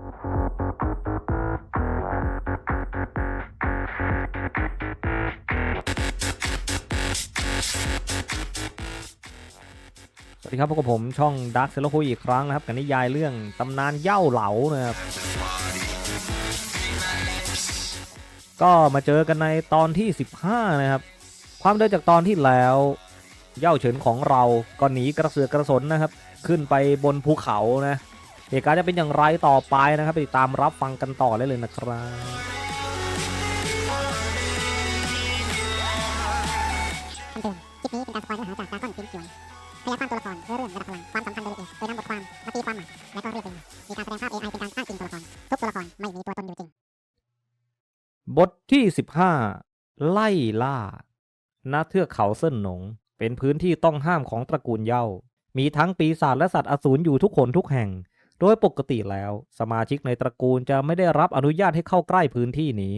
สวัสดีครับพบกับผมช่องดักเซลคุยอีกครั้งนะครับกับนิยายเรื่องตำนานเย้าเหลานะครับ ก็มาเจอกันในตอนที่ 15 นะครับ ความเดินจากตอนที่แล้วเย้าเฉินของเราก็หนีกระเสือกกระสนนะครับ ขึ้นไปบนภูเขานะ เหตุการณ์จะเป็นอย่างไรต่อไปนะครับ ไปติดตามรับฟังกันต่อได้เลยนะครับคำเตือนคลิปนี้เป็นการสปอยเนื้อหาจากดราก้อนฟินจวนพยายามตัวละครเนื้อเรื่องระดับพลังความสำคัญโดยละเอียดโดยนำบทความมาตีความใหม่และก็เรียบเรียงมีการแสดงภาพ AI เป็นการสร้างจริงตัวละครทุกตัวละครไม่มีตัวตนอยู่จริง บทที่ 15 ไล่ล่าณเทือกเขาเส้นหนง เป็นพื้นที่ต้องห้ามของตระกูลเย้ามีทั้งปีศาจและสัตว์อสูรอยู่ทุกคนทุกแห่ง โดยปกติแล้วสมาชิกในตระกูลจะไม่ได้รับอนุญาตให้เข้าใกล้พื้นที่นี้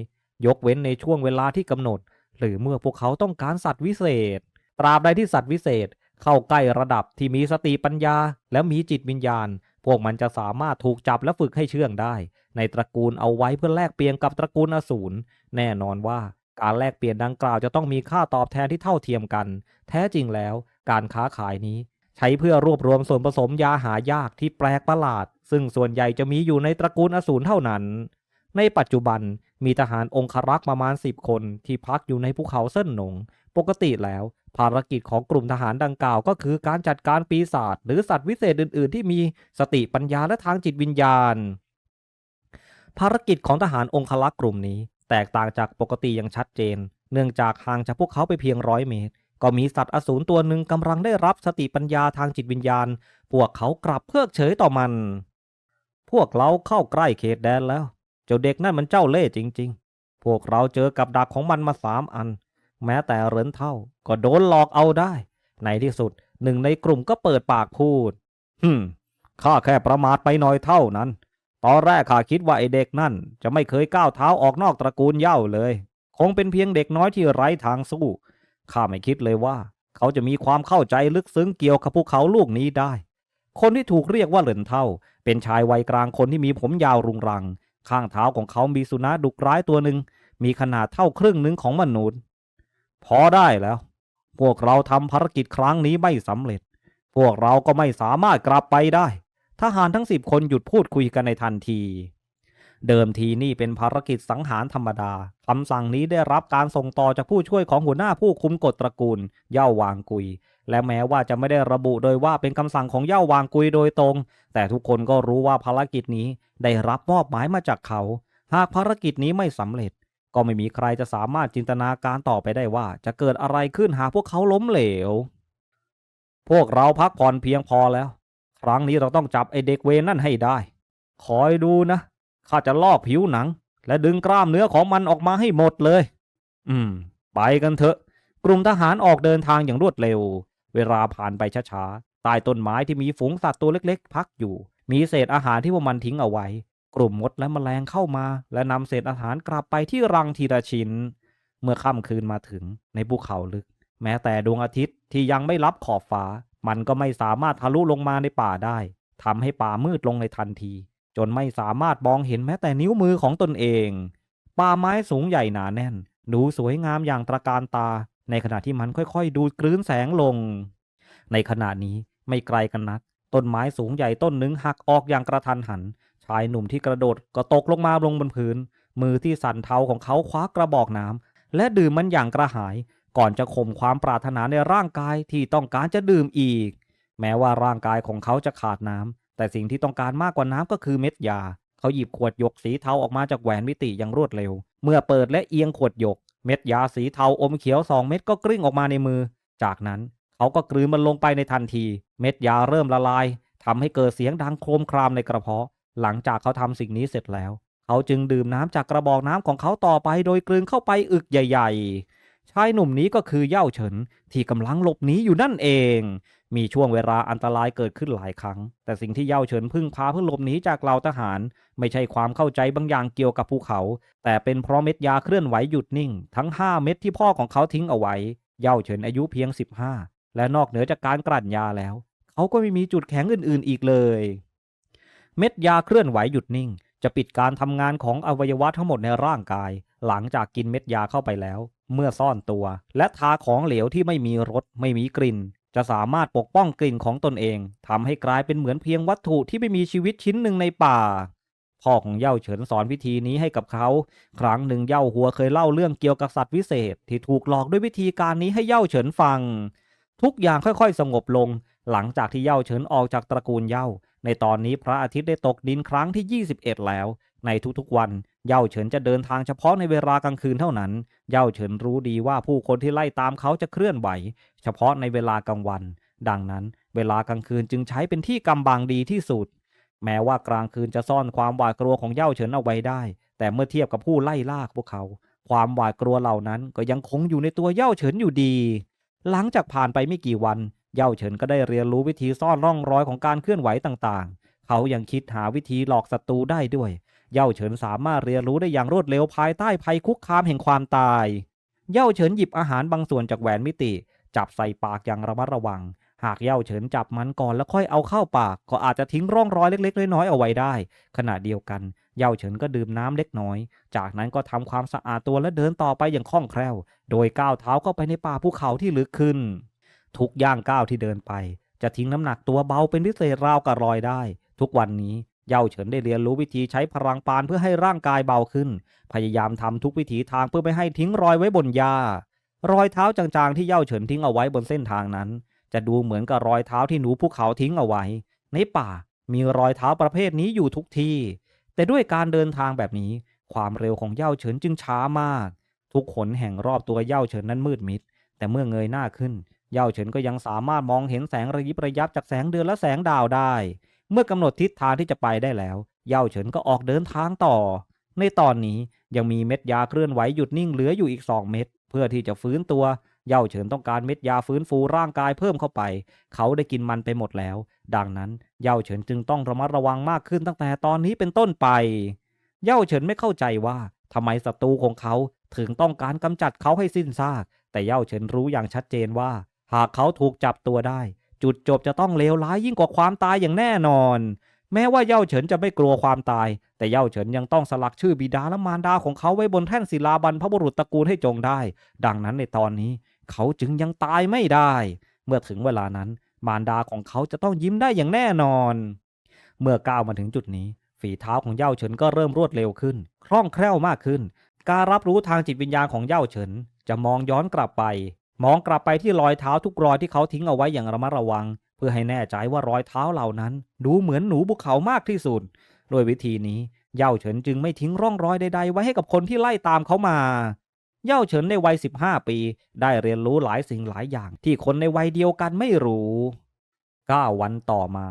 ยกเว้นในช่วงเวลาที่กำหนด หรือเมื่อพวกเขาต้องการสัตว์วิเศษ ตราบใดที่สัตว์วิเศษเข้าใกล้ระดับที่มีสติปัญญา และมีจิตวิญญาณ พวกมันจะสามารถถูกจับและฝึกให้เชื่องได้ ในตระกูลเอาไว้เพื่อแลกเปลี่ยนกับตระกูลอสูรแน่นอนว่าการแลกเปลี่ยนดังกล่าวจะต้องมีค่าตอบแทนที่เท่าเทียมกัน แท้จริงแล้ว การค้าขายนี้ ใช้เพื่อรวบรวมส่วนผสมยาหายากที่แปลกประหลาด ซึ่งส่วนใหญ่จะมีอยู่ในตระกูลอสูรเท่านั้น ในปัจจุบันมีทหารองครักษ์ประมาณ 10 คนที่พักอยู่ในภูเขาเส้นหนง ปกติแล้ว ภารกิจของกลุ่มทหารดังกล่าวก็คือการจัดการปีศาจหรือสัตว์วิเศษอื่น ๆ ที่มีสติปัญญาและทางจิตวิญญาณ ภารกิจของทหารองคลักษ์กลุ่มนี้ แตกต่างจากปกติอย่างชัดเจน เนื่องจากห่างจากพวกเขาไปเพียงร้อยเมตร ก็มีสัตว์อสูรตัวหนึ่งกำลังได้รับสติปัญญาทางจิตวิญญาณ พวกเขากลับเพิกเฉยต่อมัน พวกเราเข้าใกล้เขตแดนแล้ว เจ้าเด็กนั่นมันเจ้าเล่ห์จริง ๆ พวกเราเจอกับดักของมันมาสามอัน แม้แต่เหรินเท่า ก็โดนหลอกเอาได้ ในที่สุดหนึ่งในกลุ่มก็เปิดปากพูดฮึมข้าแค่ประมาทไปหน่อยเท่านั้น ตอนแรกข้าคิดว่าไอเด็กนั่น จะไม่เคยก้าวเท้าออกนอกตระกูลเย้าเลย คงเป็นเพียงเด็กน้อยที่ไร้ทางสู้ ข้าไม่คิดเลยว่า เขาจะมีความเข้าใจลึกซึ้งเกี่ยวกับภูเขาลูกนี้ได้ คนที่ถูกเรียกว่าเหรินเท่า เป็นชายวัยกลางคนที่มีผมยาวรุงรัง ข้างเท้าของเขามีสุนัขดุร้ายตัวหนึ่งมีขนาดเท่าครึ่งหนึ่งของมนุษย์ พอได้แล้ว พวกเราทำภารกิจครั้งนี้ไม่สำเร็จ พวกเราก็ไม่สามารถกลับไปได้ทหารทั้งสิบคนหยุดพูดคุยกันในทันที เดิมทีนี่เป็นภารกิจสังหารธรรมดาคำสั่งนี้ได้รับการส่งต่อจากผู้ช่วยของหัวหน้าผู้คุมกฎตระกูล เย่าวางกุย และแม้ว่าจะไม่ได้ระบุโดยว่าเป็นคำสั่งของเย่าวางกุยโดยตรง แต่ทุกคนก็รู้ว่าภารกิจนี้ได้รับมอบหมายมาจากเขา หากภารกิจนี้ไม่สำเร็จ ก็ไม่มีใครจะสามารถจินตนาการต่อไปได้ว่า จะเกิดอะไรขึ้นหากพวกเขาล้มเหลว พวกเราพักผ่อนเพียงพอแล้ว ครั้งนี้เราต้องจับไอเด็กเวรนั่นให้ได้ คอยดูนะ ข้าจะลอกผิวหนัง และดึงกล้ามเนื้อของมันออกมาให้หมดเลย อืม ไปกันเถอะ กลุ่มทหารออกเดินทางอย่างรวดเร็ว เวลาผ่านไปช้าๆใต้ต้นไม้ที่มีฝูงสัตว์ตัวเล็กๆ พักอยู่ มีเศษอาหารที่พวกมันทิ้งเอาไว้ กลุ่มมดและมแมลงเข้ามา และนำเศษอาหารกลับไปที่รังทีละชิ้น เมื่อค่ำคืนมาถึงในภูเขาลึก แม้แต่ดวงอาทิตย์ที่ยังไม่รับขอบฟ้า มันก็ไม่สามารถทะลุลงมาในป่าได้ทำให้ป่ามืดลงในทันที จนไม่สามารถมองเห็นแม้แต่นิ้วมือของตนเอง ป่าไม้สูงใหญ่หนาแน่น ดูสวยงามอย่างตระการตา ในขณะที่มันค่อยๆ ดูดกลืนแสงลง ในขณะนี้ไม่ไกลกันนัก ต้นไม้สูงใหญ่ต้นหนึ่งหักออกอย่างกระทันหัน ชายหนุ่มที่กระโดดก็ตกลงมาลงบนพื้น มือที่สั่นเทาของเขาคว้ากระบอกน้ำและดื่มมันอย่างกระหาย ก่อนจะข่มความปรารถนาในร่างกายที่ต้องการจะดื่มอีก แม้ว่าร่างกายของเขาจะขาดน้ำ แต่สิ่งที่ต้องการมากกว่าน้ำก็คือเม็ดยา เขาหยิบขวดหยกสีเทาออกมาจากแหวนมิติอย่างรวดเร็ว เมื่อเปิดและเอียงขวดหยก เม็ดยาสีเทาอมเขียวสองเม็ดก็กลิ้งออกมาในมือ จากนั้นเขาก็กลืนมันลงไปในทันที เม็ดยาเริ่มละลายทำให้เกิดเสียงดังโครมครามในกระเพาะ หลังจากเขาทำสิ่งนี้เสร็จแล้ว เขาจึงดื่มน้ำจากกระบอกน้ำของเขาต่อไป โดยกลืนเข้าไปอึกใหญ่ ๆชายหนุ่มนี้ก็คือเย่าเฉินที่กำลังหลบหนีอยู่นั่นเอง มีช่วงเวลาอันตรายเกิดขึ้นหลายครั้ง แต่สิ่งที่เย่าเฉินพึ่งพาเพื่อหลบหนีจากเหล่าทหาร ไม่ใช่ความเข้าใจบางอย่างเกี่ยวกับภูเขา แต่เป็นเพราะเม็ดยาเคลื่อนไหวหยุดนิ่ง ทั้ง 5 เม็ดที่พ่อของเขาทิ้งเอาไว้ เย่าเฉินอายุเพียง 15 และนอกเหนือจากการกลั่นยาแล้ว เขาก็ไม่มีจุดแข็งอื่น ๆ อีกเลย เม็ดยาเคลื่อนไหวหยุดนิ่ง จะปิดการทำงานของอวัยวะทั้งหมดในร่างกาย หลังจากกินเม็ดยาเข้าไปแล้ว เมื่อซ่อนตัว และทาของเหลวที่ไม่มีรสไม่มีกลิ่น จะสามารถปกป้องกลิ่นของตนเองทำให้กลายเป็นเหมือนเพียงวัตถุที่ไม่มีชีวิตชิ้นหนึ่งในป่า พ่อของเย่าเฉินสอนวิธีนี้ให้กับเขา ครั้งหนึ่งเย่าหัวเคยเล่าเรื่องเกี่ยวกับสัตว์วิเศษ ที่ถูกหลอกด้วยวิธีการนี้ให้เย่าเฉินฟัง ทุกอย่างค่อยๆ สงบลง หลังจากที่เย่าเฉินออกจากตระกูลเย่า ในตอนนี้พระอาทิตย์ได้ตกดินครั้งที่ 21 แล้ว ในทุกๆวัน เย่าเฉินจะเดินทางเฉพาะในเวลากลางคืนเท่านั้น เย่าเฉินรู้ดีว่าผู้คนที่ไล่ตามเขาจะเคลื่อนไหว เฉพาะในเวลากลางวัน ดังนั้นเวลากลางคืนจึงใช้เป็นที่กำบังดีที่สุด แม้ว่ากลางคืนจะซ่อนความหวาดกลัวของเย่าเฉินเอาไว้ได้ แต่เมื่อเทียบกับผู้ไล่ล่าพวกเขา ความหวาดกลัวเหล่านั้นก็ยังคงอยู่ในตัวเย่าเฉินอยู่ดี หลังจากผ่านไปไม่กี่วัน เย่าเฉินก็ได้เรียนรู้วิธีซ่อนร่องรอยของการเคลื่อนไหวต่างๆ เขายังคิดหาวิธีหลอกศัตรูได้ด้วย เย่าเฉินสามารถเรียนรู้ได้อย่างรวดเร็วภายใต้ภัยคุกคามแห่งความตาย เย่าเฉินหยิบอาหารบางส่วนจากแหวนมิติ จับใส่ปากอย่างระมัดระวัง หากเย่าเฉินจับมันก่อนแล้วค่อยเอาเข้าปาก ก็อาจจะทิ้งร่องรอยเล็กๆ น้อยๆเอาไว้ได้ ขณะเดียวกัน เย่าเฉินก็ดื่มน้ำเล็กน้อย จากนั้นก็ทำความสะอาดตัวและเดินต่อไปอย่างคล่องแคล่ว โดยก้าวเท้าเข้าไปในป่าภูเขาที่ลึกขึ้น ทุกย่างก้าวที่เดินไป จะทิ้งน้ำหนักตัวเบาเป็นพิเศษราวกับรอยได้ ทุกวันนี้ เย่าเฉินได้เรียนรู้วิธีใช้พลังปานเพื่อให้ร่างกายเบาขึ้น พยายามทำทุกวิถีทางเพื่อไม่ให้ทิ้งรอยไว้บนหญ้ารอยเท้าจางๆที่เย่าเฉินทิ้งเอาไว้บนเส้นทางนั้น จะดูเหมือนกับรอยเท้าที่หนูภูเขาทิ้งเอาไว้ ในป่ามีรอยเท้าประเภทนี้อยู่ทุกที่ แต่ด้วยการเดินทางแบบนี้ ความเร็วของเย่าเฉินจึงช้ามาก ทุกขนแห่งรอบตัวเย่าเฉินนั้นมืดมิด แต่เมื่อเงยหน้าขึ้น เย่าเฉินก็ยังสามารถมองเห็นแสงระยิบระยับจากแสงเดือนและแสงดาวได้ เมื่อกำหนดทิศทางที่จะไปได้แล้ว เย่าเฉินก็ออกเดินทางต่อ ในตอนนี้ยังมีเม็ดยาเคลื่อนไหวหยุดนิ่งเหลืออยู่อีก 2 เม็ดเพื่อที่จะฟื้นตัว เย่าเฉินต้องการเม็ดยาฟื้นฟูร่างกายเพิ่มเข้าไป เขาได้กินมันไปหมดแล้ว ดังนั้นเย่าเฉินจึงต้องระมัดระวังมากขึ้นตั้งแต่ตอนนี้เป็นต้นไป เย่าเฉินไม่เข้าใจว่าทำไมศัตรูของเขาถึงต้องการกำจัดเขาให้สิ้นซาก แต่เย่าเฉินรู้อย่างชัดเจนว่า หากเขาถูกจับตัวได้ จุดจบจะต้องเลวร้ายยิ่งกว่าความตายอย่างแน่นอน แม้ว่าเย่าเฉินจะไม่กลัวความตาย แต่เย่าเฉินยังต้องสลักชื่อบิดาและมารดาของเขาไว้บนแท่นศิลาบรรพบุรุษตระกูลให้จงได้ ดังนั้นในตอนนี้ เขาจึงยังตายไม่ได้ เมื่อถึงเวลานั้น มารดาของเขาจะต้องยิ้มได้อย่างแน่นอน เมื่อก้าวมาถึงจุดนี้ ฝีเท้าของเย่าเฉินก็เริ่มรวดเร็วขึ้น คล่องแคล่วมากขึ้น การรับรู้ทางจิตวิญญาณของเย่าเฉินจะมองย้อนกลับไป มองกลับไปที่รอยเท้าทุกรอยที่เขาทิ้งเอาไว้อย่างระมัดระวัง เพื่อให้แน่ใจว่ารอยเท้าเหล่านั้น ดูเหมือนหนูภูเขามากที่สุดโดยวิธีนี้เย่าเฉินจึงไม่ทิ้งร่องรอยใดๆ ไว้ให้กับคนที่ไล่ตามเขามา เย่าเฉินในวัย 15 ปี ได้เรียนรู้หลายสิ่งหลายอย่างที่คนในวัยเดียวกันไม่รู้9วันต่อมา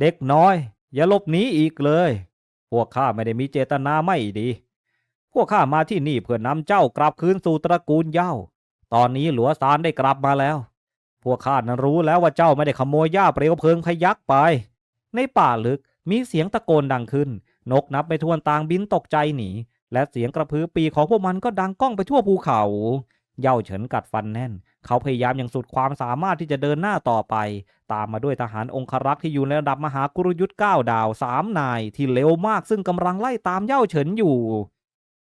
เด็กน้อย อย่าหลบหนีอีกเลย พวกข้าไม่ได้มีเจตนาไม่ดี พวกข้ามาที่นี่เพื่อนำเจ้ากลับคืนสู่ตระกูลเย่า ตอนนี้หลัวซานได้กลับมาแล้ว พวกข้านั้นรู้แล้วว่าเจ้าไม่ได้ขโมยหญ้าเปลวเพลิงพยักไป ในป่าลึกมีเสียงตะโกนดังขึ้น นกนับไม่ถ้วนต่างบินตกใจหนี และเสียงกระพือปีของพวกมันก็ดังก้องไปทั่วภูเขา เย่าเฉินกัดฟันแน่น เขาพยายามอย่างสุดความสามารถที่จะเดินหน้าต่อไป ตามมาด้วยทหารองครักษ์ที่อยู่ในระดับมหากรุยุทธ์เก้าดาวสามนาย ที่เร็วมากซึ่งกำลังไล่ตามเย่าเฉินอยู่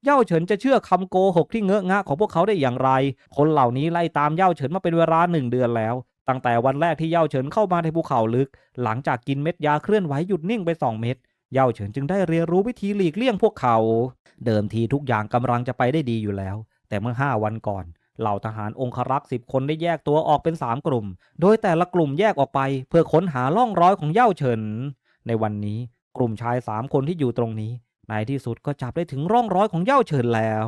เย่าเฉินจะเชื่อคำโกหกที่เงอะงะของพวกเขาได้อย่างไร คนเหล่านี้ไล่ตามเย่าเฉินมาเป็นเวลาหนึ่งเดือนแล้ว ตั้งแต่วันแรกที่เย่าเฉินเข้ามาในภูเขาลึก หลังจากกินเม็ดยาเคลื่อนไหวหยุดนิ่งไปสองเม็ด เย่าเฉินจึงได้เรียนรู้วิธีหลีกเลี่ยงพวกเขา เดิมทีทุกอย่างกำลังจะไปได้ดีอยู่แล้ว แต่เมื่อห้าวันก่อน เหล่าทหารองครักษ์สิบคนได้แยกตัวออกเป็นสามกลุ่ม โดยแต่ละกลุ่มแยกออกไป เพื่อค้นหาล่องรอยของเย่าเฉิน ในวันนี้กลุ่มชายสามคนที่อยู่ตรงนี้ ในที่สุดก็จับได้ถึงร่องรอยของเย่าเฉินแล้ว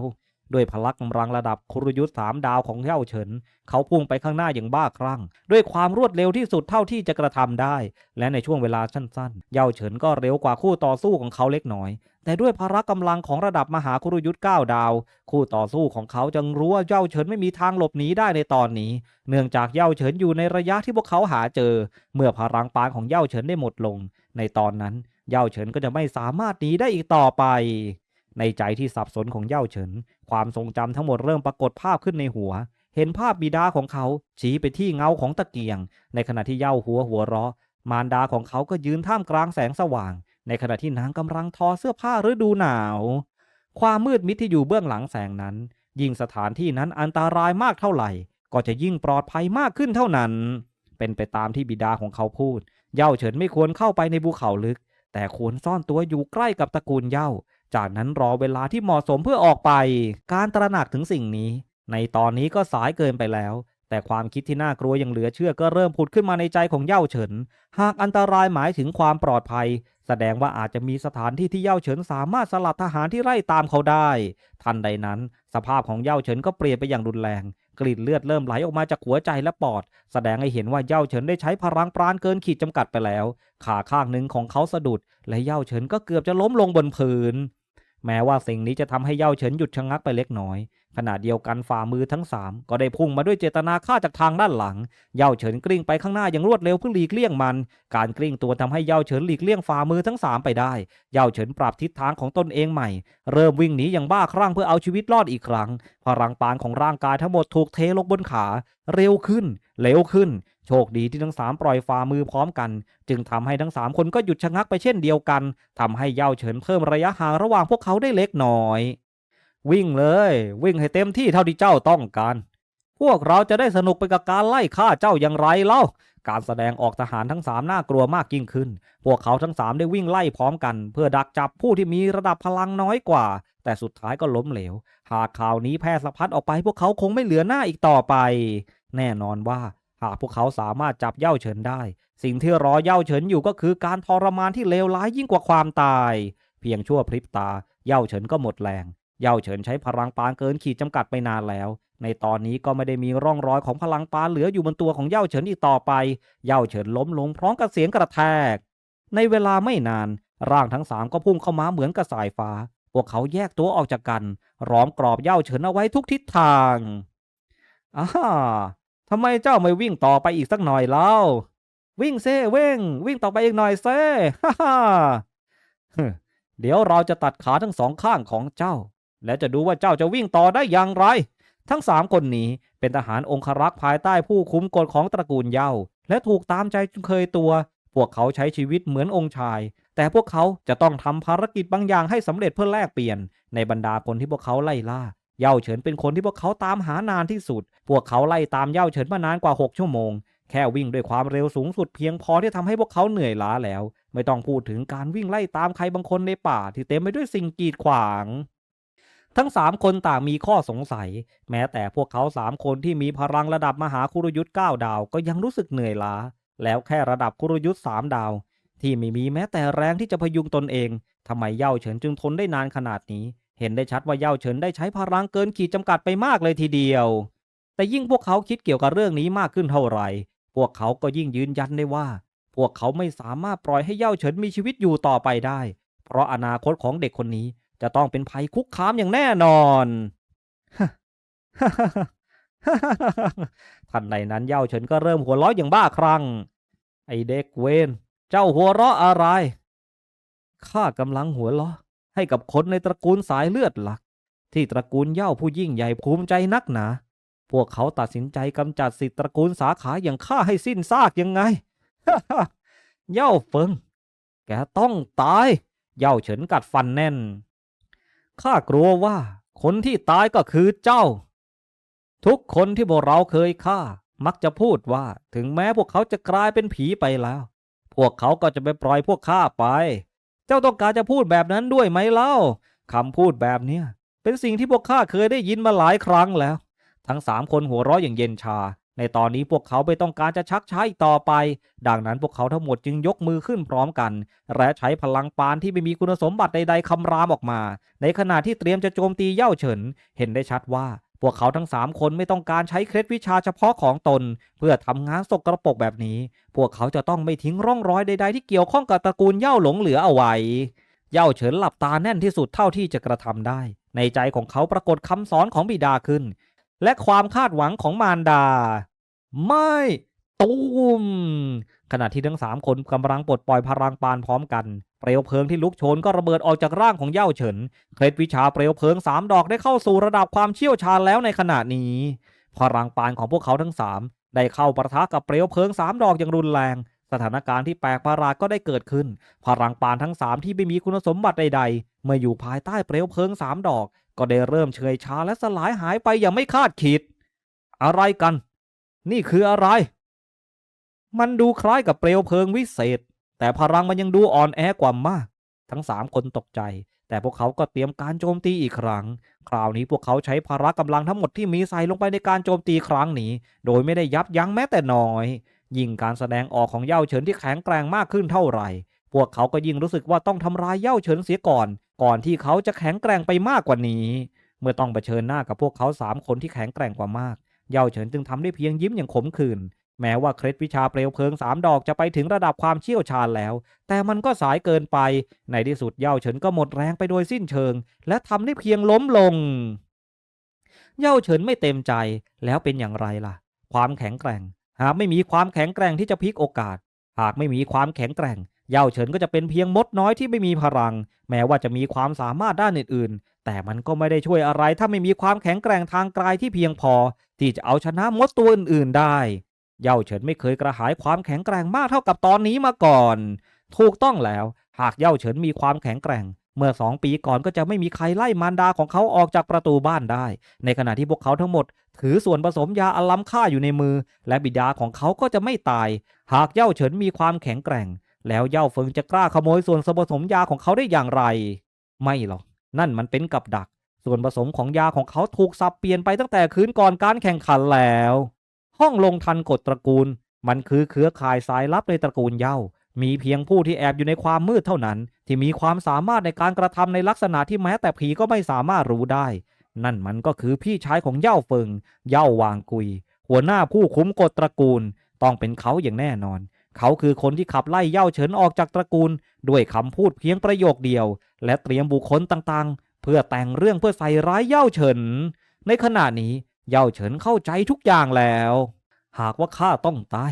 ด้วยพละกำลังระดับคุรยุทธ์สามดาวของเย่าเฉิน เขาพุ่งไปข้างหน้าอย่างบ้าคลั่ง ด้วยความรวดเร็วที่สุดเท่าที่จะกระทำได้ และในช่วงเวลาสั้นๆ เย่าเฉินก็เร็วกว่าคู่ต่อสู้ของเขาเล็กน้อย แต่ด้วยพละกำลังของระดับมหาคุรยุทธ์เก้าดาว คู่ต่อสู้ของเขาจึงรู้ว่าเย่าเฉินไม่มีทางหลบหนีได้ในตอนนี้ เนื่องจากเย่าเฉินอยู่ในระยะที่พวกเขาหาเจอ เมื่อพลังปานของเย่าเฉินได้หมดลง ในตอนนั้น เย่าเฉินก็จะไม่สามารถหนีได้อีกต่อไป ในใจที่สับสนของเย่าเฉิน ความทรงจำทั้งหมดเริ่มปรากฏภาพขึ้นในหัว เห็นภาพบิดาของเขาชี้ไปที่เงาของตะเกียง ในขณะที่เย่าหัวหัวเราะ มารดาของเขาก็ยืนท่ามกลางแสงสว่าง ในขณะที่นางกำลังทอเสื้อผ้าฤดูหนาว ความมืดมิดที่อยู่เบื้องหลังแสงนั้น ยิ่งสถานที่นั้นอันตรายมากเท่าไหร่ ก็จะยิ่งปลอดภัยมากขึ้นเท่านั้น เป็นไปตามที่บิดาของเขาพูด เย่าเฉินไม่ควรเข้าไปในภูเขาลึก แต่ควรซ่อนตัวอยู่ใกล้กับตระกูลเย่า จากนั้นรอเวลาที่เหมาะสมเพื่อออกไป การตระหนักถึงสิ่งนี้ ในตอนนี้ก็สายเกินไปแล้ว แต่ความคิดที่น่ากลัวยังเหลือเชื่อก็เริ่มผุดขึ้นมาในใจของเย่าเฉิน หากอันตรายหมายถึงความปลอดภัย แสดงว่าอาจจะมีสถานที่ที่เย่าเฉินสามารถสลัดทหารที่ไล่ตามเขาได้ ทันใดนั้น สภาพของเย่าเฉินก็เปลี่ยนไปอย่างรุนแรง กลิ่นเลือดเริ่มไหลออกมาจากหัวใจและปอด แสดงให้เห็นว่าเย่าเฉินได้ใช้พลังปราณเกินขีดจำกัดไปแล้ว ขาข้างหนึ่งของเขาสะดุด และเย่าเฉินก็เกือบจะล้มลงบนพื้นแม้ว่าสิ่งนี้จะทำให้เย่าเฉินหยุดชะงักไปเล็กน้อย ขณะเดียวกันฝ่ามือทั้งสามก็ได้พุ่งมาด้วยเจตนาฆ่าจากทางด้านหลัง เย่าเฉินกลิ้งไปข้างหน้าอย่างรวดเร็วเพื่อหลีกเลี่ยงมัน การกลิ้งตัวทำให้เย่าเฉินหลีกเลี่ยงฝ่ามือทั้งสามไปได้ เย่าเฉินปรับทิศทางของตนเองใหม่ เริ่มวิ่งหนีอย่างบ้าคลั่งเพื่อเอาชีวิตรอดอีกครั้ง พลังปานของร่างกายทั้งหมดถูกเทลงบนขา เร็วขึ้นเร็วขึ้น โชคดีที่ทั้งสามปล่อยฝ่ามือพร้อมกัน จึงทำให้ทั้งสามคนก็หยุดชะงักไปเช่นเดียวกันทำให้เย่าเฉินเพิ่มระยะห่างระหว่างพวกเขาได้เล็กน้อย วิ่งเลย วิ่งให้เต็มที่เท่าที่เจ้าต้องการ พวกเราจะได้สนุกไปกับการไล่ฆ่าเจ้าอย่างไรเล่า การแสดงออกทหารทั้งสามน่ากลัวมากยิ่งขึ้น พวกเขาทั้งสามได้วิ่งไล่พร้อมกัน เพื่อดักจับผู้ที่มีระดับพลังน้อยกว่า แต่สุดท้ายก็ล้มเหลว หากข่าวนี้แพร่สะพัดออกไป พวกเขาคงไม่เหลือหน้าอีกต่อไป แน่นอนว่าหากพวกเขาสามารถจับเย่าเฉินได้ สิ่งที่รอเย่าเฉินอยู่ก็คือการทรมานที่เลวร้ายยิ่งกว่าความตาย เพียงชั่วพริบตาเย่าเฉินก็หมดแรง เย่าเฉินใช้พลังปานเกินขีดจำกัดไปนานแล้ว ในตอนนี้ก็ไม่ได้มีร่องรอยของพลังปานเหลืออยู่บนตัวของเย่าเฉินอีกต่อไป เย่าเฉินล้มลงพร้อมกับเสียงกระแทก ในเวลาไม่นาน ร่างทั้งสามก็พุ่งเข้ามาเหมือนกับสายฟ้า พวกเขาแยกตัวออกจากกันร้อมกรอบเย่าเฉินเอาไว้ทุกทิศทางอ้าทำไมเจ้าไม่วิ่งต่อไปอีกสักหน่อยเล่า วิ่งเซ่วิ่งวิ่งต่อไปอีกหน่อยเซ่ฮ่าฮ่าเดี๋ยวเราจะตัดขาทั้งสองข้างของเจ้า และจะดูว่าเจ้าจะวิ่งต่อได้อย่างไร ทั้งสามคนนี้เป็นทหารองครักษ์ภายใต้ผู้คุมกฎของตระกูลเย่าและถูกตามใจจนเคยตัว พวกเขาใช้ชีวิตเหมือนองค์ชาย แต่พวกเขาจะต้องทำภารกิจบางอย่างให้สำเร็จเพื่อแลกเปลี่ยน ในบรรดาคนที่พวกเขาไล่ล่าเย่าเฉินเป็นคนที่พวกเขาตามหานานที่สุด พวกเขาไล่ตามเย่าเฉินมานานกว่า 6 ชั่วโมง แค่วิ่งด้วยความเร็วสูงสุดเพียงพอที่ทำให้พวกเขาเหนื่อยล้าแล้ว ไม่ต้องพูดถึงการวิ่งไล่ตามใครบางคนในป่าที่เต็มไปด้วยสิ่งกีดขวาง ทั้งสามคนต่างมีข้อสงสัย แม้แต่พวกเขาสามคนที่มีพลังระดับมหาคุรยุทธ์9ดาวก็ยังรู้สึกเหนื่อยล้า แล้วแค่ระดับคุรยุทธ์3ดาว ที่ไม่มีแม้แต่แรงที่จะพยุงตนเองทำไมเย่าเฉินจึงทนได้นานขนาดนี้ เห็นได้ชัดว่าเย่าเฉินได้ใช้พลังเกินขีดจำกัดไปมากเลยทีเดียว แต่ยิ่งพวกเขาคิดเกี่ยวกับเรื่องนี้มากขึ้นเท่าไหร่ พวกเขาก็ยิ่งยืนยันได้ว่า พวกเขาไม่สามารถปล่อยให้เย่าเฉินมีชีวิตอยู่ต่อไปได้ เพราะอนาคตของเด็กคนนี้ จะต้องเป็นภัยคุกคามอย่างแน่นอนทันใดนั้นเย่าเฉินก็เริ่มหัวเราะอย่างบ้าคลั่ง ไอเด็กเวนเจ้าหัวเราะอะไร ข้ากำลังหัวเราะ ให้กับคนในตระกูลสายเลือดหลัก ที่ตระกูลเย่าผู้ยิ่งใหญ่ภูมิใจนักหนา พวกเขาตัดสินใจกำจัดสิทธิตระกูลสาขาอย่างข้าให้สิ้นซากยังไง เย่าเฟิง แกต้องตาย เย่าเฉินกัดฟันแน่น ข้ากลัวว่าคนที่ตายก็คือเจ้า ทุกคนที่พวกเราเคยฆ่า มักจะพูดว่าถึงแม้พวกเขาจะกลายเป็นผีไปแล้ว พวกเขาก็จะไปปล่อยพวกข้าไป เจ้าต้องการจะพูดแบบนั้นด้วยไหมเล่าคำพูดแบบเนี้ยเป็นสิ่งที่พวกข้าเคยได้ยินมาหลายครั้งแล้ว ทั้งสามคนหัวเราะอย่างเย็นชา ในตอนนี้พวกเขาไม่ต้องการจะชักช้าอีกต่อไป ดังนั้นพวกเขาทั้งหมดจึงยกมือขึ้นพร้อมกัน และใช้พลังปานที่ไม่มีคุณสมบัติใดๆคำรามออกมา ในขณะที่เตรียมจะโจมตีเย่าเฉิน เห็นได้ชัดว่า พวกเขาทั้งสามคนไม่ต้องการใช้เคล็ดวิชาเฉพาะของตน เพื่อทำงานสกรปรกแบบนี้ พวกเขาจะต้องไม่ทิ้งร่องรอยใด ๆ ที่เกี่ยวข้องกับตระกูลเย่าหลงเหลือเอาไว้ เย่าเฉินหลับตาแน่นที่สุดเท่าที่จะกระทำได้ ในใจของเขาปรากฏคำสอนของบิดาขึ้น และความคาดหวังของมารดา ไม่ตูมขณะที่ทั้งสามคนกำลังปลดปล่อยพลังปานพร้อมกันเปลวเพลิงที่ลุกโชนก็ระเบิดออกจากร่างของเย่าเฉิน เคล็ดวิชาเปลวเพลิงสามดอกได้เข้าสู่ระดับความเชี่ยวชาญแล้วในขณะนี้ พลังปานของพวกเขาทั้งสามได้เข้าปะทะกับเปลวเพลิงสามดอกอย่างรุนแรง สถานการณ์ที่แปลกประหลาดก็ได้เกิดขึ้น พลังปานทั้งสามที่ไม่มีคุณสมบัติใดๆเมื่ออยู่ภายใต้เปลวเพลิงสามดอก ก็ได้เริ่มเฉยชาและสลายหายไปอย่างไม่คาดคิด อะไรกัน นี่คืออะไร มันดูคล้ายกับเปลวเพลิงวิเศษ แต่พลังมันยังดูอ่อนแอกว่ามาก ทั้งสามคนตกใจ แต่พวกเขาก็เตรียมการโจมตีอีกครั้ง คราวนี้พวกเขาใช้พละกำลังทั้งหมดที่มีใส่ลงไปในการโจมตีครั้งนี้ โดยไม่ได้ยับยั้งแม้แต่น้อย ยิ่งการแสดงออกของเย่าเฉินที่แข็งแกร่งมากขึ้นเท่าไหร่ พวกเขาก็ยิ่งรู้สึกว่าต้องทำลายเย่าเฉินเสียก่อน ก่อนที่เขาจะแข็งแกร่งไปมากกว่านี้ เมื่อต้องเผชิญหน้ากับพวกเขาสามคนที่แข็งแกร่งกว่ามาก เย่าเฉินจึงทำได้เพียงยิ้มอย่างขมขื่นแม้ว่าเคล็ดวิชาเปลวเพลิงสามดอกจะไปถึงระดับความเชี่ยวชาญแล้ว แต่มันก็สายเกินไป ในที่สุดเย่าเฉินก็หมดแรงไปโดยสิ้นเชิง และทำได้เพียงล้มลง เย่าเฉินไม่เต็มใจแล้วเป็นอย่างไรล่ะ ความแข็งแกร่ง หากไม่มีความแข็งแกร่งที่จะพลิกโอกาส หากไม่มีความแข็งแกร่ง เย่าเฉินก็จะเป็นเพียงมดน้อยที่ไม่มีพลัง แม้ว่าจะมีความสามารถด้านอื่นๆ แต่มันก็ไม่ได้ช่วยอะไรถ้าไม่มีความแข็งแกร่งทางกายที่เพียงพอ ที่จะเอาชนะมดตัวอื่นๆ ได้ เย่าเฉินไม่เคยกระหายความแข็งแกร่งมากเท่ากับตอนนี้มาก่อน ถูกต้องแล้ว หากเย่าเฉินมีความแข็งแกร่ง เมื่อสองปีก่อนก็จะไม่มีใครไล่มารดาของเขาออกจากประตูบ้านได้ ในขณะที่พวกเขาทั้งหมด ถือส่วนผสมยาอล้ำค่าอยู่ในมือ และบิดาของเขาก็จะไม่ตาย หากเย่าเฉินมีความแข็งแกร่ง แล้วเย่าเฟิงจะกล้าขโมยส่วนผสมยาของเขาได้อย่างไร ไม่หรอก นั่นมันเป็นกับดัก ส่วนผสมของยาของเขาถูกสับเปลี่ยนไปตั้งแต่คืนก่อนการแข่งขันแล้ว ห้องลงทันกฎตระกูล มันคือเครือข่ายสายลับในตระกูลเย่า มีเพียงผู้ที่แอบอยู่ในความมืดเท่านั้น ที่มีความสามารถในการกระทำในลักษณะที่แม้แต่ผีก็ไม่สามารถรู้ได้ นั่นมันก็คือพี่ชายของเย่าเฟิง เย่าวางกุย หัวหน้าผู้คุ้มกฎตระกูล ต้องเป็นเขาอย่างแน่นอน เขาคือคนที่ขับไล่เย่าเฉินออกจากตระกูล ด้วยคำพูดเพียงประโยคเดียว และเตรียมบุคคลต่างๆ เพื่อแต่งเรื่องเพื่อใส่ร้ายเย่าเฉิน ในขณะนี้เย่าเฉินเข้าใจทุกอย่างแล้ว หากว่าข้าต้องตาย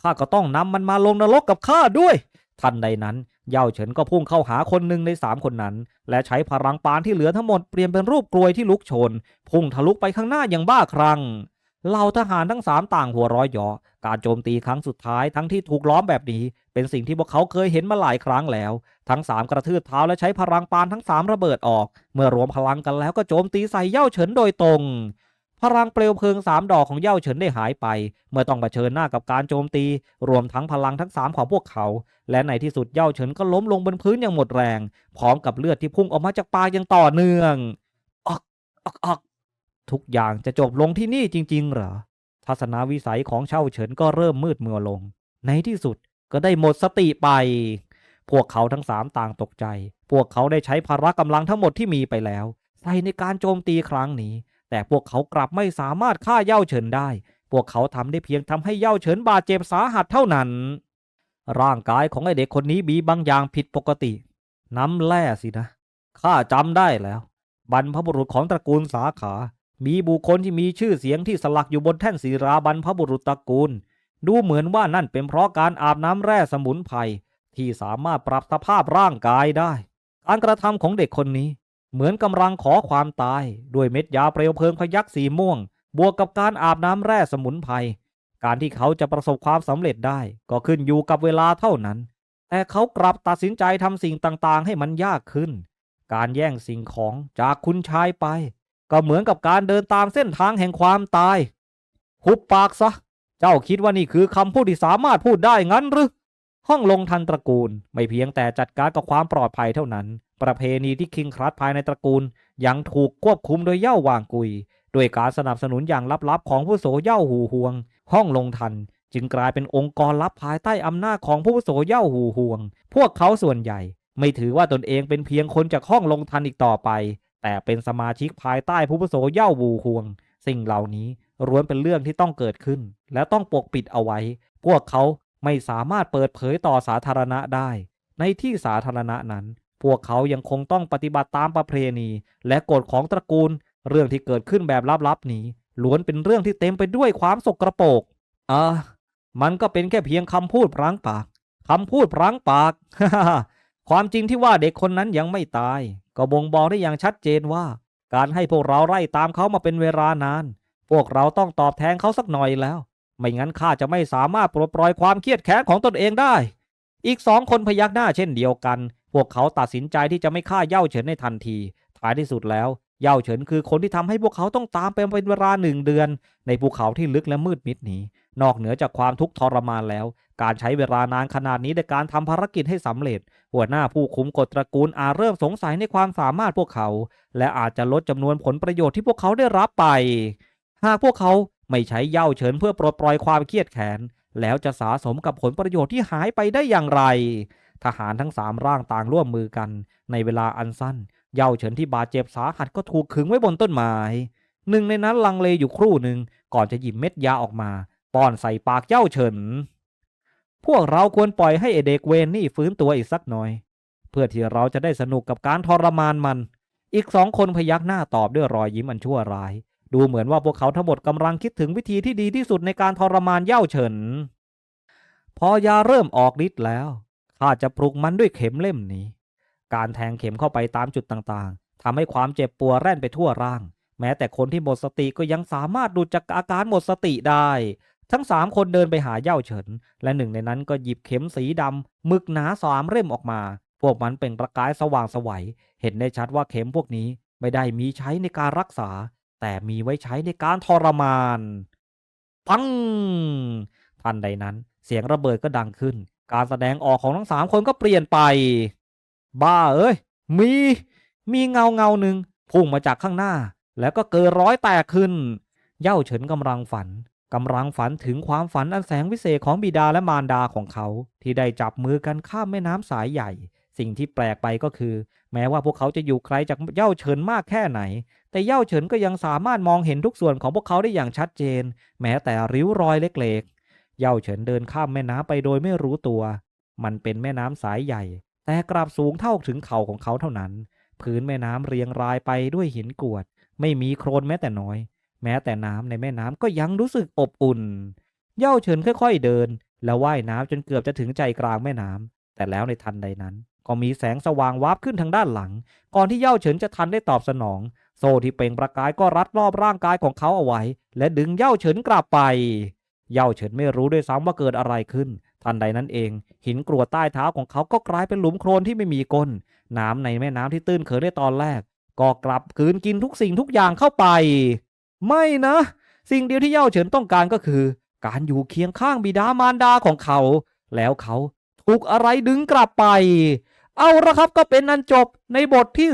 ข้าก็ต้องนำมันมาลงนรกกับข้าด้วยทันใดนั้นเย่าเฉินก็พุ่งเข้าหาคนหนึ่งในสามคนนั้น และใช้พลังปานที่เหลือทั้งหมดเปลี่ยนเป็นรูปกลวยที่ลุกโชน พุ่งทะลุไปข้างหน้าอย่างบ้าคลั่ง เหล่าทหารทั้งสามต่างหัวร้อยยอการโจมตีครั้งสุดท้ายทั้งที่ถูกล้อมแบบนี้ เป็นสิ่งที่พวกเขาเคยเห็นมาหลายครั้งแล้ว ทั้งสามกระทืบเท้าและใช้พลังปานทั้งสามระเบิดออก เมื่อรวมพลังกันแล้วก็โจมตีใส่เย่าเฉินโดยตรง พลังเปลวเพลิงสามดอกของเย่าเฉินได้หายไป เมื่อต้องเผชิญหน้ากับการโจมตี รวมทั้งพลังทั้งสามของพวกเขา และในที่สุดเย่าเฉินก็ล้มลงบนพื้นอย่างหมดแรง พร้อมกับเลือดที่พุ่งออกมาจากปากอย่างต่อเนื่อง ออกออกออก ทุกอย่างจะจบลงที่นี่จริง ๆ เหรอ ทัศนวิสัยของเช่าเฉินก็เริ่มมืดมัวลง ในที่สุดก็ได้หมดสติไป พวกเขาทั้งสามต่างตกใจ พวกเขาได้ใช้พละกำลังทั้งหมดที่มีไปแล้ว ใส่ในการโจมตีครั้งนี้ แต่พวกเขากลับไม่สามารถฆ่าเย่าเฉินได้ พวกเขาทำได้เพียงทำให้เย่าเฉินบาดเจ็บสาหัสเท่านั้น ร่างกายของไอเด็กคนนี้มีบางอย่างผิดปกติ น้ำแร่สินะข้าจำได้แล้ว บรรพบุรุษของตระกูลสาขา มีบุคคลที่มีชื่อเสียงที่สลักอยู่บนแท่นศิราบรรพบุรุษตระกูล ดูเหมือนว่านั่นเป็นเพราะการอาบน้ำแร่สมุนไพรที่สามารถปรับสภาพร่างกายได้ การกระทำของเด็กคนนี้ เหมือนกำลังขอความตาย ด้วยเม็ดยาเปลวเพลิงพยักสีม่วง บวกกับการอาบน้ำแร่สมุนไพรการที่เขาจะประสบความสำเร็จได้ ก็ขึ้นอยู่กับเวลาเท่านั้น แต่เขากลับตัดสินใจทำสิ่งต่างๆ ให้มันยากขึ้น การแย่งสิ่งของจากคุณชายไป ก็เหมือนกับการเดินตามเส้นทางแห่งความตาย หุบปากซะ เจ้าคิดว่านี่คือคำพูดที่สามารถพูดได้งั้นหรือ ห้องลงทันตระกูล ไม่เพียงแต่จัดการกับความปลอดภัยเท่านั้น ประเพณีที่คิงครัดภายในตระกูล ยังถูกควบคุมโดยเย่าวางกุย ด้วยการสนับสนุนอย่างลับๆ ของผู้โสเย่าหูหวง ห้องลงทันจึงกลายเป็นองค์กรลับภายใต้อำนาจของผู้โสเย่าหูหวง พวกเขาส่วนใหญ่ ไม่ถือว่าตนเองเป็นเพียงคนจากห้องลงทันอีกต่อไป แต่เป็นสมาชิกภายใต้ผู้โสเย่าหูหวง สิ่งเหล่านี้ล้วนเป็นเรื่องที่ต้องเกิดขึ้น และต้องปกปิดเอาไว้ พวกเขาไม่สามารถเปิดเผยต่อสาธารณะได้ ในที่สาธารณะนั้น พวกเขายังคงต้องปฏิบัติตามประเพณี และกฎของตระกูล เรื่องที่เกิดขึ้นแบบลับๆนี้ล้วนเป็นเรื่องที่เต็มไปด้วยความสกรปรกอ่ามันก็เป็นแค่เพียงคำพูดพลางปากคำพูดพลางปาก ความจริงที่ว่าเด็กคนนั้นยังไม่ตาย ก็บ่งบอกได้อย่างชัดเจนว่า การให้พวกเราไล่ตามเขามาเป็นเวลานาน พวกเราต้องตอบแทนเขาสักหน่อยแล้ว ไม่งั้นข้าจะไม่สามารถปลดปล่อยความเครียดแค้นของตนเองได้ อีกสองคนพยักหน้าเช่นเดียวกัน พวกเขาตัดสินใจที่จะไม่ฆ่าเย่าเฉินในทันที ท้ายที่สุดแล้ว เย่าเฉินคือคนที่ทำให้พวกเขาต้องตามไปเป็นเวลาหนึ่งเดือน ในภูเขาที่ลึกและมืดมิดนี้ นอกเหนือจากความทุกข์ทรมานแล้ว การใช้เวลานานขนาดนี้ในการทำภารกิจให้สำเร็จ หัวหน้าผู้คุมกฎตระกูลอาจเริ่มสงสัยในความสามารถพวกเขา และอาจจะลดจำนวนผลประโยชน์ที่พวกเขาได้รับไป หากพวกเขาไม่ใช้เย้าเฉินเพื่อปลดปล่อยความเครียดแค้นแล้วจะสาสมกับผลประโยชน์ที่หายไปได้อย่างไร ทหารทั้งสามร่างต่างร่วมมือกัน ในเวลาอันสั้น เย้าเฉินที่บาดเจ็บสาหัสก็ถูกขึงไว้บนต้นไม้หนึ่งในนั้นลังเลอยู่ครู่หนึ่งก่อนจะหยิบเม็ดยาออกมาป้อนใส่ปากเย้าเฉิน พวกเราควรปล่อยให้ไอเด็กเวนนี่ฟื้นตัวอีกสักหน่อย เพื่อที่เราจะได้สนุกกับการทรมานมัน อีกสองคนพยักหน้าตอบด้วยรอยยิ้มอันชั่วร้าย ดูเหมือนว่าพวกเขาทั้งหมดกำลังคิดถึงวิธีที่ดีที่สุดในการทรมานเย้าเฉิน พอยาเริ่มออกฤทธิ์แล้วข้าจะปลุกมันด้วยเข็มเล่มนี้ การแทงเข็มเข้าไปตามจุดต่างๆทำให้ความเจ็บปวดแร่นไปทั่วร่าง แม้แต่คนที่หมดสติก็ยังสามารถดูดจากอาการหมดสติได้ ทั้งสามคนเดินไปหาเย้าเฉิน และหนึ่งในนั้นก็หยิบเข็มสีดำหมึกหนาสามเล่มออกมา พวกมันเป็นประกายสว่างสวัย เห็นได้ชัดว่าเข็มพวกนี้ไม่ได้มีใช้ในการรักษา แต่มีไว้ใช้ในการทรมาน ปัง ทันใดนั้น เสียงระเบิดก็ดังขึ้น การแสดงออกของทั้งสามคนก็เปลี่ยนไป บ้าเอ้ย มี มีเงาเงาหนึ่งพุ่งมาจากข้างหน้า แล้วก็เกิดร้อยแตกขึ้น เย่าเฉินกำลังฝัน กำลังฝันถึงความฝันอันแสงวิเศษของบิดาและมารดาของเขา ที่ได้จับมือกันข้ามแม่น้ำสายใหญ่ สิ่งที่แปลกไปก็คือ แม้ว่าพวกเขาจะอยู่ไกลจากเย่าเฉินมากแค่ไหน แต่เย่าเฉินก็ยังสามารถมองเห็นทุกส่วนของพวกเขาได้อย่างชัดเจน แม้แต่ริ้วรอยเล็กๆเย่าเฉินเดินข้ามแม่น้ำไปโดยไม่รู้ตัว มันเป็นแม่น้ำสายใหญ่ แต่กลับสูงเท่าถึงเข่าของเขาเท่านั้น พื้นแม่น้ำเรียงรายไปด้วยหินกรวด ไม่มีโคลนแม้แต่น้อย แม้แต่น้ำในแม่น้ำก็ยังรู้สึกอบอุ่น เย่าเฉินค่อยๆเดิน และว่ายน้ำจนเกือบจะถึงใจกลางแม่น้ำแต่แล้วในทันใดนั้น ก็มีแสงสว่างวาบขึ้นทางด้านหลัง ก่อนที่เย่าเฉินจะทันได้ตอบสนอง โซ่ที่เปล่งประกายก็รัดรอบร่างกายของเขาเอาไว้ และดึงเย่าเฉินกลับไป เย่าเฉินไม่รู้ด้วยซ้ำว่าเกิดอะไรขึ้น ทันใดนั้นเอง หินกรวดใต้เท้าของเขาก็กลายเป็นหลุมโคลนที่ไม่มีก้น น้ำในแม่น้ำที่ตื้นเขินในตอนแรก ก็กลับกลืนกินทุกสิ่งทุกอย่างเข้าไป ไม่นะ สิ่งเดียวที่เย่าเฉินต้องการก็คือ การอยู่เคียงข้างบิดามารดาของเขา แล้วเขาถูกอะไรดึงกลับไป เอาละครับก็เป็นนันจบในบทที่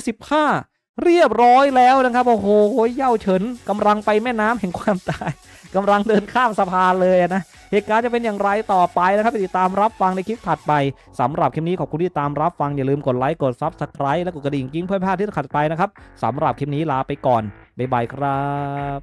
15 เรียบร้อยแล้วนะครับโอ้โหเย่าเฉินกำลังไปแม่น้ำแห่งความตายกำลังเดินข้ามสะพานเลยนะเหตุการณ์จะเป็นอย่างไรต่อไปนะครับไปติดตามรับฟังในคลิปถัดไปสำหรับคลิปนี้ขอบคุณที่ตามรับฟังอย่าลืมกดไลค์กดซับสไคร b e และกดกระดิ่งกิ้งเพื่อพลาดที่ถัดไปนะครับสำหรับคลิปนี้ลาไปก่อน บ๊ายบายครับ